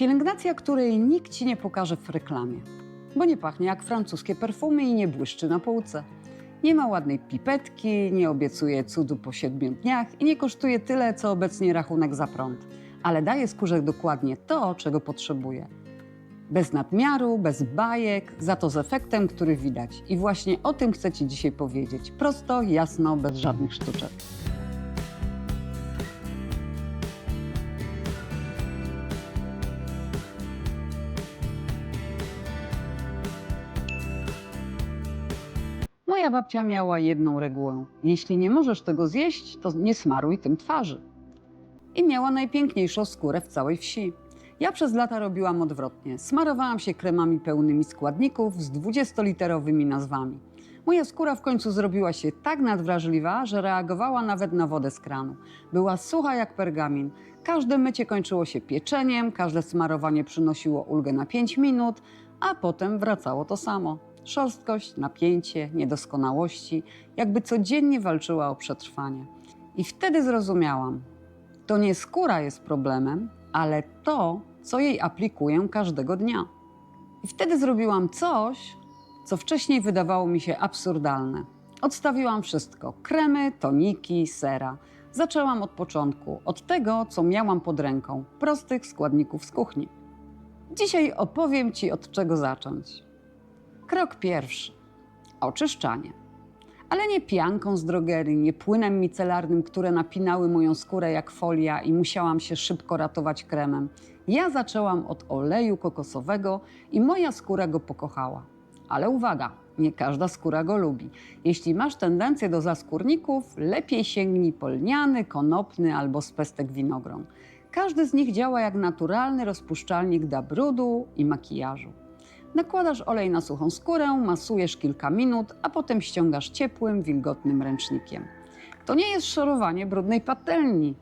Pielęgnacja, której nikt ci nie pokaże w reklamie, bo nie pachnie jak francuskie perfumy i nie błyszczy na półce. Nie ma ładnej pipetki, nie obiecuje cudu po siedmiu dniach i nie kosztuje tyle, co obecnie rachunek za prąd, ale daje skórze dokładnie to, czego potrzebuje. Bez nadmiaru, bez bajek, za to z efektem, który widać. I właśnie o tym chcę Ci dzisiaj powiedzieć. Prosto, jasno, bez żadnych sztuczek. Babcia miała jedną regułę. Jeśli nie możesz tego zjeść, to nie smaruj tym twarzy. I miała najpiękniejszą skórę w całej wsi. Ja przez lata robiłam odwrotnie. Smarowałam się kremami pełnymi składników z 20-literowymi nazwami. Moja skóra w końcu zrobiła się tak nadwrażliwa, że reagowała nawet na wodę z kranu. Była sucha jak pergamin. Każde mycie kończyło się pieczeniem, każde smarowanie przynosiło ulgę na 5 minut, a potem wracało to samo. Szorstkość, napięcie, niedoskonałości, jakby codziennie walczyła o przetrwanie. I wtedy zrozumiałam, to nie skóra jest problemem, ale to, co jej aplikuję każdego dnia. I wtedy zrobiłam coś, co wcześniej wydawało mi się absurdalne. Odstawiłam wszystko: kremy, toniki, sera. Zaczęłam od początku, od tego, co miałam pod ręką prostych składników z kuchni. Dzisiaj opowiem Ci, od czego zacząć. Krok pierwszy: oczyszczanie. Ale nie pianką z drogerii, nie płynem micelarnym, które napinały moją skórę jak folia i musiałam się szybko ratować kremem. Ja zaczęłam od oleju kokosowego i moja skóra go pokochała. Ale uwaga, nie każda skóra go lubi. Jeśli masz tendencję do zaskórników, lepiej sięgnij po lniany, konopny albo z pestek winogron. Każdy z nich działa jak naturalny rozpuszczalnik dla brudu i makijażu. Nakładasz olej na suchą skórę, masujesz kilka minut, a potem ściągasz ciepłym, wilgotnym ręcznikiem. To nie jest szorowanie brudnej patelni.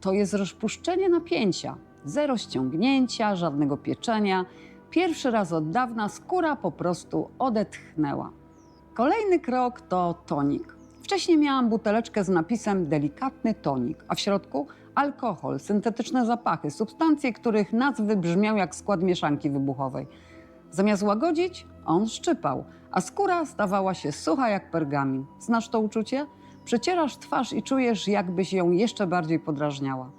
To jest rozpuszczenie napięcia. Zero ściągnięcia, żadnego pieczenia. Pierwszy raz od dawna skóra po prostu odetchnęła. Kolejny krok to tonik. Wcześniej miałam buteleczkę z napisem delikatny tonik, a w środku alkohol, syntetyczne zapachy, substancje, których nazwy brzmiały jak skład mieszanki wybuchowej. Zamiast łagodzić, on szczypał, a skóra stawała się sucha jak pergamin. Znasz to uczucie? Przecierasz twarz i czujesz, jakbyś ją jeszcze bardziej podrażniała.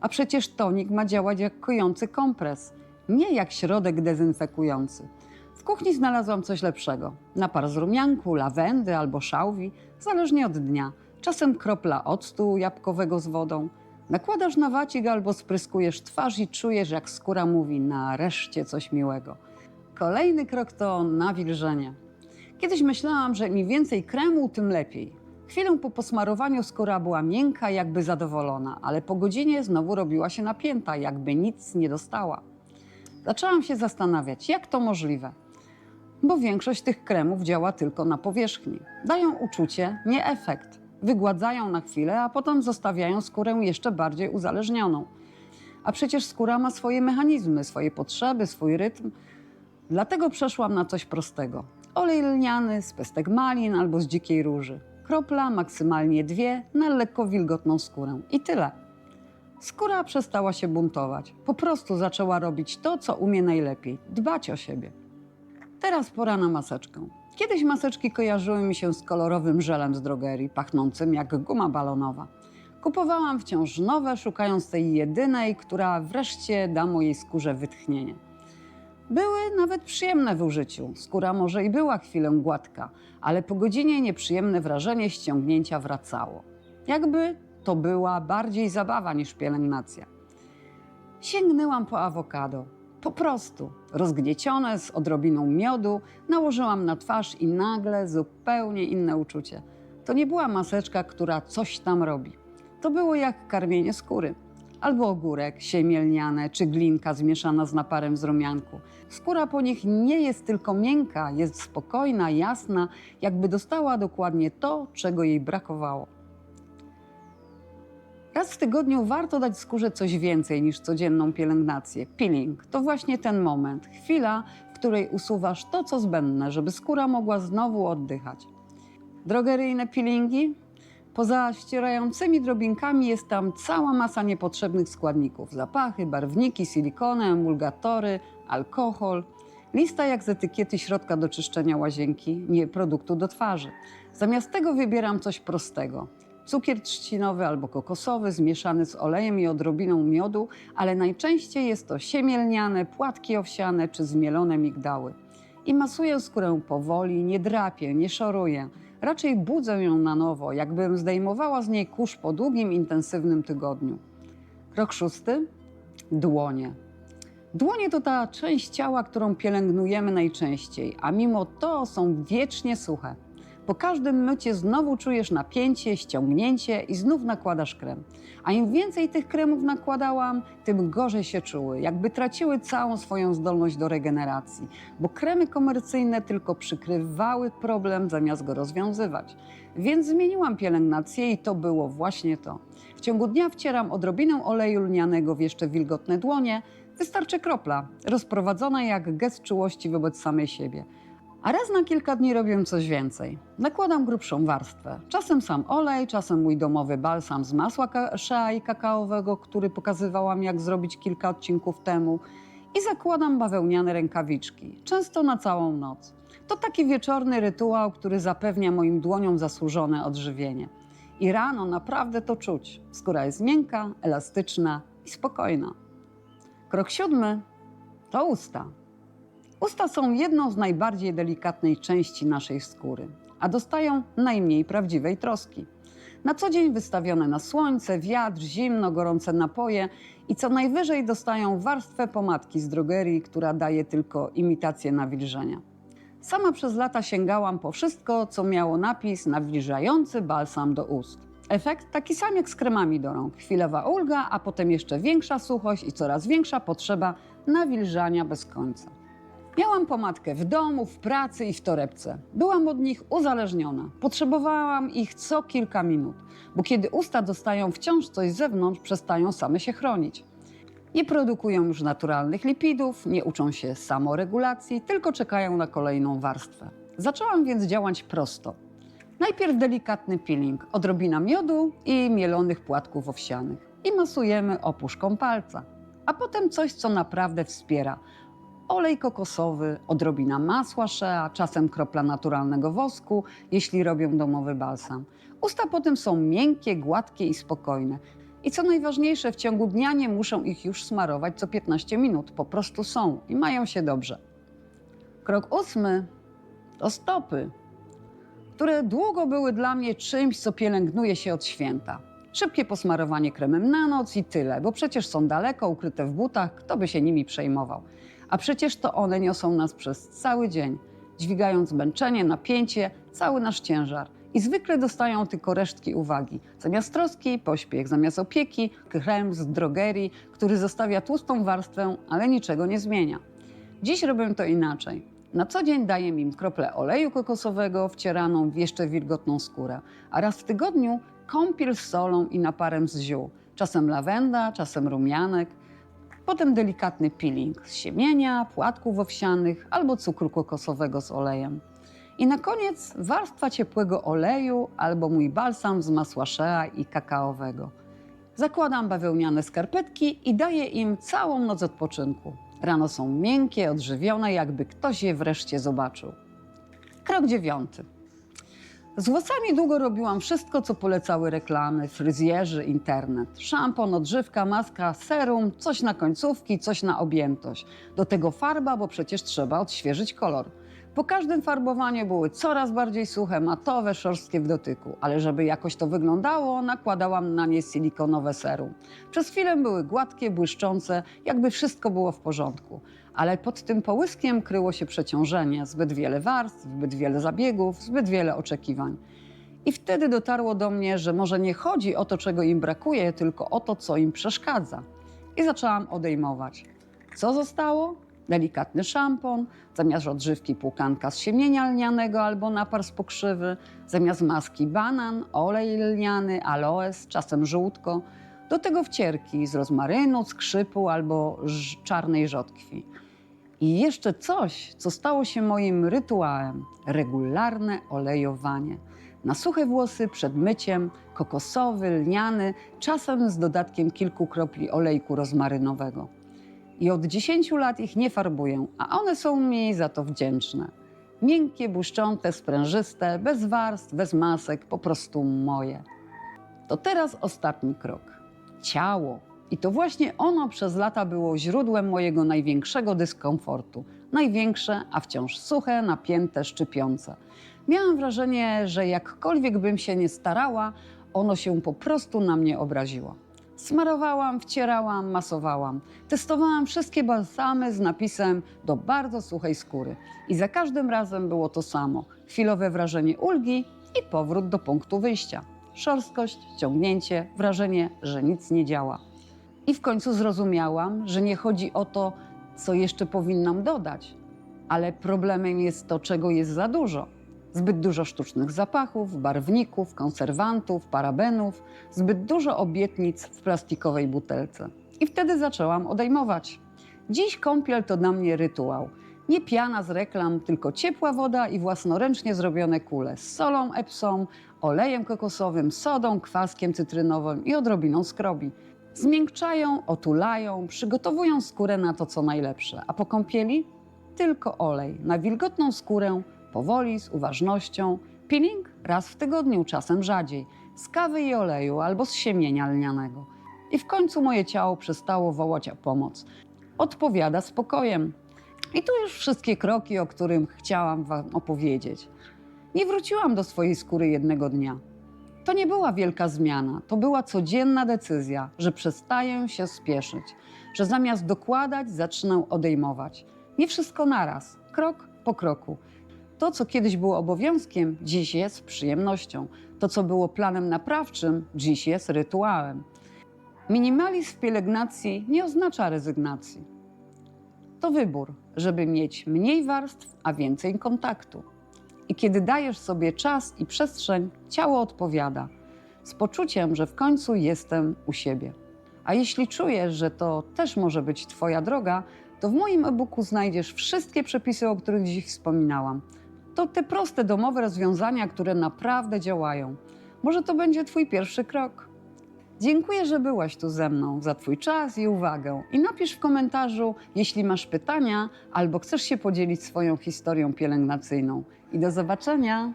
A przecież tonik ma działać jak kojący kompres, nie jak środek dezynfekujący. W kuchni znalazłam coś lepszego. Napar z rumianku, lawendy albo szałwi, zależnie od dnia. Czasem kropla octu jabłkowego z wodą. Nakładasz na wacik albo spryskujesz twarz i czujesz, jak skóra mówi nareszcie coś miłego. Kolejny krok to nawilżenie. Kiedyś myślałam, że im więcej kremu, tym lepiej. Chwilę po posmarowaniu skóra była miękka, jakby zadowolona, ale po godzinie znowu robiła się napięta, jakby nic nie dostała. Zaczęłam się zastanawiać, jak to możliwe. Bo większość tych kremów działa tylko na powierzchni. Dają uczucie, nie efekt. Wygładzają na chwilę, a potem zostawiają skórę jeszcze bardziej uzależnioną. A przecież skóra ma swoje mechanizmy, swoje potrzeby, swój rytm. Dlatego przeszłam na coś prostego. Olej lniany z pestek malin albo z dzikiej róży. Kropla, maksymalnie dwie, na lekko wilgotną skórę. I tyle. Skóra przestała się buntować. Po prostu zaczęła robić to, co umie najlepiej dbać o siebie. Teraz pora na maseczkę. Kiedyś maseczki kojarzyły mi się z kolorowym żelem z drogerii, pachnącym jak guma balonowa. Kupowałam wciąż nowe, szukając tej jedynej, która wreszcie da mojej skórze wytchnienie. Były nawet przyjemne w użyciu. Skóra może i była chwilę gładka, ale po godzinie nieprzyjemne wrażenie ściągnięcia wracało. Jakby to była bardziej zabawa niż pielęgnacja. Sięgnęłam po awokado. Po prostu, rozgniecione z odrobiną miodu, nałożyłam na twarz i nagle zupełnie inne uczucie. To nie była maseczka, która coś tam robi. To było jak karmienie skóry. Albo ogórek, siemielniane czy glinka zmieszana z naparem z rumianku. Skóra po nich nie jest tylko miękka, jest spokojna, jasna, jakby dostała dokładnie to, czego jej brakowało. Raz w tygodniu warto dać skórze coś więcej niż codzienną pielęgnację. Peeling to właśnie ten moment, chwila, w której usuwasz to, co zbędne, żeby skóra mogła znowu oddychać. Drogeryjne peelingi? Poza ścierającymi drobinkami jest tam cała masa niepotrzebnych składników: zapachy, barwniki, silikony, emulgatory, alkohol. Lista jak z etykiety środka do czyszczenia łazienki, nie produktu do twarzy. Zamiast tego wybieram coś prostego. Cukier trzcinowy albo kokosowy zmieszany z olejem i odrobiną miodu, ale najczęściej jest to siemię lniane, płatki owsiane czy zmielone migdały. I masuję skórę powoli, nie drapię, nie szoruję. Raczej budzę ją na nowo, jakbym zdejmowała z niej kurz po długim, intensywnym tygodniu. Krok szósty. Dłonie. Dłonie to ta część ciała, którą pielęgnujemy najczęściej, a mimo to są wiecznie suche. Po każdym mycie znowu czujesz napięcie, ściągnięcie i znów nakładasz krem. A im więcej tych kremów nakładałam, tym gorzej się czuły, jakby traciły całą swoją zdolność do regeneracji, bo kremy komercyjne tylko przykrywały problem zamiast go rozwiązywać. Więc zmieniłam pielęgnację i to było właśnie to. W ciągu dnia wcieram odrobinę oleju lnianego w jeszcze wilgotne dłonie, wystarczy kropla, rozprowadzona jak gest czułości wobec samej siebie. A raz na kilka dni robię coś więcej. Nakładam grubszą warstwę. Czasem sam olej, czasem mój domowy balsam z masła shea i kakaowego, który pokazywałam jak zrobić kilka odcinków temu. I zakładam bawełniane rękawiczki, często na całą noc. To taki wieczorny rytuał, który zapewnia moim dłoniom zasłużone odżywienie. I rano naprawdę to czuć. Skóra jest miękka, elastyczna i spokojna. Krok siódmy to usta. Usta są jedną z najbardziej delikatnej części naszej skóry, a dostają najmniej prawdziwej troski. Na co dzień wystawione na słońce, wiatr, zimno, gorące napoje i co najwyżej dostają warstwę pomadki z drogerii, która daje tylko imitację nawilżenia. Sama przez lata sięgałam po wszystko, co miało napis nawilżający balsam do ust. Efekt taki sam jak z kremami do rąk. Chwilowa ulga, a potem jeszcze większa suchość i coraz większa potrzeba nawilżania bez końca. Miałam pomadkę w domu, w pracy i w torebce. Byłam od nich uzależniona. Potrzebowałam ich co kilka minut, bo kiedy usta dostają wciąż coś z zewnątrz, przestają same się chronić. Nie produkują już naturalnych lipidów, nie uczą się samoregulacji, tylko czekają na kolejną warstwę. Zaczęłam więc działać prosto. Najpierw delikatny peeling, odrobina miodu i mielonych płatków owsianych. I masujemy opuszką palca. A potem coś, co naprawdę wspiera. Olej kokosowy, odrobina masła shea, czasem kropla naturalnego wosku, jeśli robią domowy balsam. Usta potem są miękkie, gładkie i spokojne. I co najważniejsze, w ciągu dnia nie muszą ich już smarować co 15 minut. Po prostu są i mają się dobrze. Krok ósmy to stopy, które długo były dla mnie czymś, co pielęgnuje się od święta. Szybkie posmarowanie kremem na noc i tyle, bo przecież są daleko, ukryte w butach, kto by się nimi przejmował. A przecież to one niosą nas przez cały dzień, dźwigając zmęczenie, napięcie, cały nasz ciężar. I zwykle dostają tylko resztki uwagi. Zamiast troski, pośpiech, zamiast opieki, krem z drogerii, który zostawia tłustą warstwę, ale niczego nie zmienia. Dziś robię to inaczej. Na co dzień daję im kroplę oleju kokosowego wcieraną w jeszcze wilgotną skórę, a raz w tygodniu kąpiel z solą i naparem z ziół. Czasem lawenda, czasem rumianek. Potem delikatny peeling z siemienia, płatków owsianych albo cukru kokosowego z olejem. I na koniec warstwa ciepłego oleju albo mój balsam z masła shea i kakaowego. Zakładam bawełniane skarpetki i daję im całą noc odpoczynku. Rano są miękkie, odżywione, jakby ktoś je wreszcie zobaczył. Krok dziewiąty. Z włosami długo robiłam wszystko, co polecały reklamy, fryzjerzy, internet. Szampon, odżywka, maska, serum, coś na końcówki, coś na objętość. Do tego farba, bo przecież trzeba odświeżyć kolor. Po każdym farbowaniu były coraz bardziej suche, matowe, szorstkie w dotyku, ale żeby jakoś to wyglądało, nakładałam na nie silikonowe serum. Przez chwilę były gładkie, błyszczące, jakby wszystko było w porządku. Ale pod tym połyskiem kryło się przeciążenie, zbyt wiele warstw, zbyt wiele zabiegów, zbyt wiele oczekiwań. I wtedy dotarło do mnie, że może nie chodzi o to, czego im brakuje, tylko o to, co im przeszkadza. I zaczęłam odejmować. Co zostało? Delikatny szampon, zamiast odżywki płukanka z siemienia lnianego albo napar z pokrzywy, zamiast maski banan, olej lniany, aloes, czasem żółtko. Do tego wcierki z rozmarynu, skrzypu albo czarnej rzodkwi. I jeszcze coś, co stało się moim rytuałem regularne olejowanie. Na suche włosy przed myciem, kokosowy, lniany, czasem z dodatkiem kilku kropli olejku rozmarynowego. I od 10 lat ich nie farbuję, a one są mi za to wdzięczne. Miękkie, błyszczące, sprężyste, bez warstw, bez masek, po prostu moje. To teraz ostatni krok. Ciało. I to właśnie ono przez lata było źródłem mojego największego dyskomfortu. Największe, a wciąż suche, napięte, szczypiące. Miałam wrażenie, że jakkolwiek bym się nie starała, ono się po prostu na mnie obraziło. Smarowałam, wcierałam, masowałam. Testowałam wszystkie balsamy z napisem do bardzo suchej skóry. I za każdym razem było to samo. Chwilowe wrażenie ulgi i powrót do punktu wyjścia. Szorstkość, ciągnięcie, wrażenie, że nic nie działa. I w końcu zrozumiałam, że nie chodzi o to, co jeszcze powinnam dodać, ale problemem jest to, czego jest za dużo. Zbyt dużo sztucznych zapachów, barwników, konserwantów, parabenów, zbyt dużo obietnic w plastikowej butelce. I wtedy zaczęłam odejmować. Dziś kąpiel to dla mnie rytuał. Nie piana z reklam, tylko ciepła woda i własnoręcznie zrobione kule z solą epsą, olejem kokosowym, sodą, kwaskiem cytrynowym i odrobiną skrobi. Zmiękczają, otulają, przygotowują skórę na to, co najlepsze. A po kąpieli tylko olej na wilgotną skórę, powoli, z uważnością. Peeling raz w tygodniu, czasem rzadziej, z kawy i oleju albo z siemienia lnianego. I w końcu moje ciało przestało wołać o pomoc. Odpowiada spokojem. I tu już wszystkie kroki, o którym chciałam Wam opowiedzieć. Nie wróciłam do swojej skóry jednego dnia. To nie była wielka zmiana, to była codzienna decyzja, że przestaję się spieszyć, że zamiast dokładać, zacznę odejmować. Nie wszystko naraz, krok po kroku. To, co kiedyś było obowiązkiem, dziś jest przyjemnością. To, co było planem naprawczym, dziś jest rytuałem. Minimalizm w pielęgnacji nie oznacza rezygnacji. To wybór, żeby mieć mniej warstw, a więcej kontaktu. I kiedy dajesz sobie czas i przestrzeń, ciało odpowiada z poczuciem, że w końcu jestem u siebie. A jeśli czujesz, że to też może być Twoja droga, to w moim e-booku znajdziesz wszystkie przepisy, o których dziś wspominałam. To te proste domowe rozwiązania, które naprawdę działają. Może to będzie Twój pierwszy krok. Dziękuję, że byłaś tu ze mną, za Twój czas i uwagę. I napisz w komentarzu, jeśli masz pytania albo chcesz się podzielić swoją historią pielęgnacyjną. I do zobaczenia!